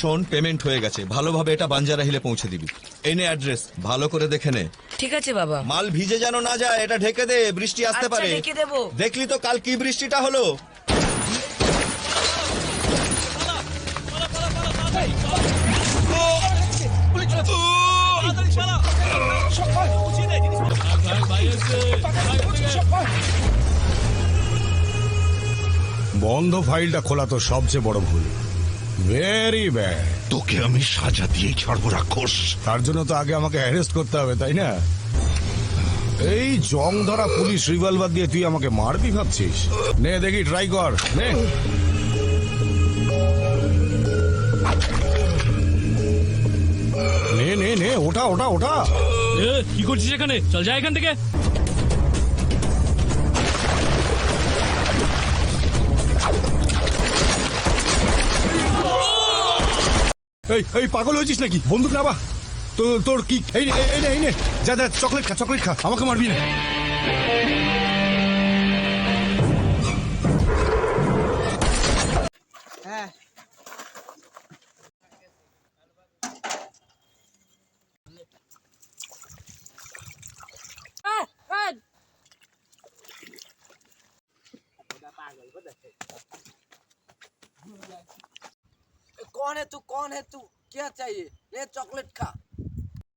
শোন পেমেন্ট হয়ে গেছে। ভালোভাবে এটা বাঞ্জারা হিলে পৌঁছে দিবি। এনে অ্যাড্রেস ভালো করে দেখে নে। ঠিক আছে বাবা। মাল ভিজে যেন না যায় এটা ঢেকে দে বৃষ্টি আসতে আচ্ছা, পারে। ঢেকে দেবো। দেখলি তো কাল কি বৃষ্টিটা হলো? বন্ধ ফাইলটা খোলা তো সবচেয়ে বড় ভুল। ভেরি ব্যাড তোকে আমি সাজা দিয়ে ছাড়বো রাক্ষস। তার জন্য তো আগে আমাকে অ্যারেস্ট করতে হবে তাই না? এই জং ধরা পুলিশ রিভলভার দিয়ে তুই আমাকে মারবি ভাবছিস? নে দেখি ট্রাই কর। নে। নে নে নে ওটা ওটা ওটা এ, কি করছিস এখানে? চল যা এখান থেকে। এই এই পাগল হয়েছিস নাকি? বন্দুক নাবা তো তোর কি এই নে, এই নে এই নে। যা যা চকলেট খা চকলেট খা। আমাকে মারবি না। कौन है तू कौन है तू क्या चाहिए ये चॉकलेट खा